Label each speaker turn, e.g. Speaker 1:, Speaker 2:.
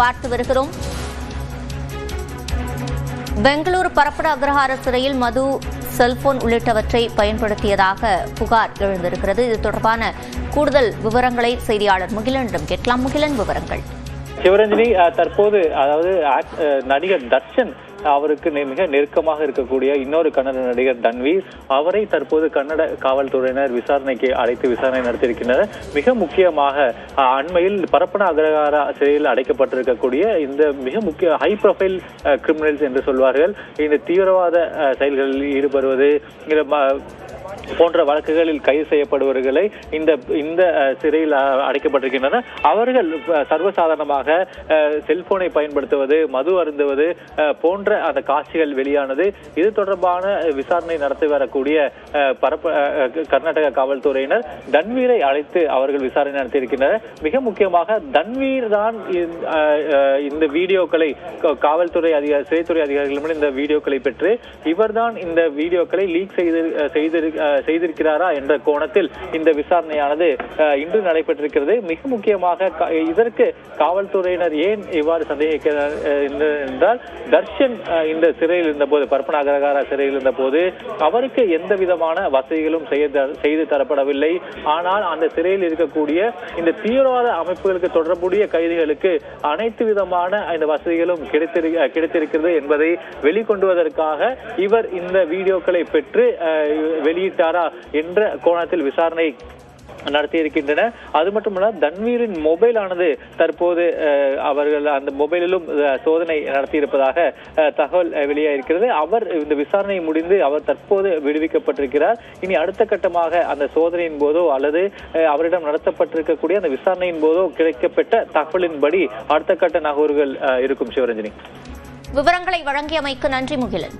Speaker 1: பார்த்து வருகிறோம். பெங்களூரு பரப்பட அக்ரஹார சிறையில் மது செல்போன் உள்ளிட்டவற்றை பயன்படுத்தியதாக புகார் எழுந்திருக்கிறது. இது தொடர்பான கூடுதல் விவரங்களை செய்தியாளர் முகிலனிடம் கேட்கலாம். முகிலன் விவரங்கள்.
Speaker 2: சிவரஞ்சனி தற்போது அதாவது நடிகர் தர்ஷன் அவருக்கு நெ- மிக நெருக்கமாக இருக்கக்கூடிய இன்னொரு கன்னட நடிகர் தன்வீர் அவரை தற்போது கன்னட காவல்துறையினர் விசாரணைக்கு அழைத்து விசாரணை நடத்தியிருக்கின்றனர். மிக முக்கியமாக அண்மையில் பரப்பன அக்ரகாரா சிறையில் அடைக்கப்பட்டிருக்கக்கூடிய இந்த மிக முக்கிய ஹை ப்ரொஃபைல் கிரிமினல்ஸ் என்று சொல்வார்கள். இந்த தீவிரவாத செயல்களில் ஈடுபடுவது ம- போன்ற வழக்குகளில் கைது செய்யப்படுபவர்களை இந்த இந்த சிறையில் அடைக்கப்பட்டிருக்கின்றனர் அவர்கள் சர்வசாதாரணமாக செல்போனை பயன்படுத்துவது மது அருந்துவது போன்ற அந்த காட்சிகள் வெளியானது. இது தொடர்பான விசாரணை நடத்தி வரக்கூடிய பரப்ப கர்நாடக காவல்துறையினர் தன்வீரை அழைத்து அவர்கள் விசாரணை நடத்தியிருக்கின்றனர். மிக முக்கியமாக தன்வீர் தான் இந்த, வீடியோக்களை காவல்துறை அதிகாரி சிறைத்துறை அதிகாரிகளிடம் இந்த வீடியோக்களை பெற்று இவர்தான் இந்த வீடியோக்களை லீக் செய்து செய்திரு செய்திருக்கிறாரா என்ற கோணத்தில் இந்த விசாரணையானது இன்று நடைபெற்றிருக்கிறது. மிக முக்கியமாக இதற்கு காவல்துறையினர் ஏன் இவ்வாறு சந்தேகிக்கிறார் என்றால் தர்ஷன் இந்த சிறையில் இருந்தபோது பரப்பன அகரகாரா சிறையில் இருந்தபோது அவருக்கு எந்த விதமான வசதிகளும் செய்து தரப்படவில்லை. ஆனால் அந்த சிறையில் இருக்கக்கூடிய இந்த தீவிரவாத அமைப்புகளுக்கு தொடர்புடைய கைதிகளுக்கு அனைத்து விதமான இந்த வசதிகளும் கிடைத்திரு கிடைத்திருக்கிறது என்பதை வெளிக்கொண்டுவதற்காக இவர் இந்த வீடியோக்களை பெற்று அஹ், வெளியிட்டாரா என்ற கோணத்தில் விசாரணை நடத்தியிருக்கின்றன. அது மட்டுமல்ல தன்வீரின் மொபைல் ஆனது தற்போது அவர்கள் அந்த மொபைலிலும் சோதனை நடத்தியிருப்பதாக தகவல் வெளியாயிருக்கிறது. அவர் இந்த விசாரணை முடிந்து அவர் தற்போது விடுவிக்கப்பட்டிருக்கிறார். இனி அடுத்த கட்டமாக அந்த சோதனையின் போதோ அல்லது அவரிடம் நடத்தப்பட்டிருக்கக்கூடிய அந்த விசாரணையின் போதோ கிடைக்கப்பட்ட தகவலின்படி அடுத்த கட்ட நகர்வுகள் இருக்கும் சிவரஞ்சனி.
Speaker 1: விவரங்களை வழங்கியமைக்கு நன்றி முகிலன்.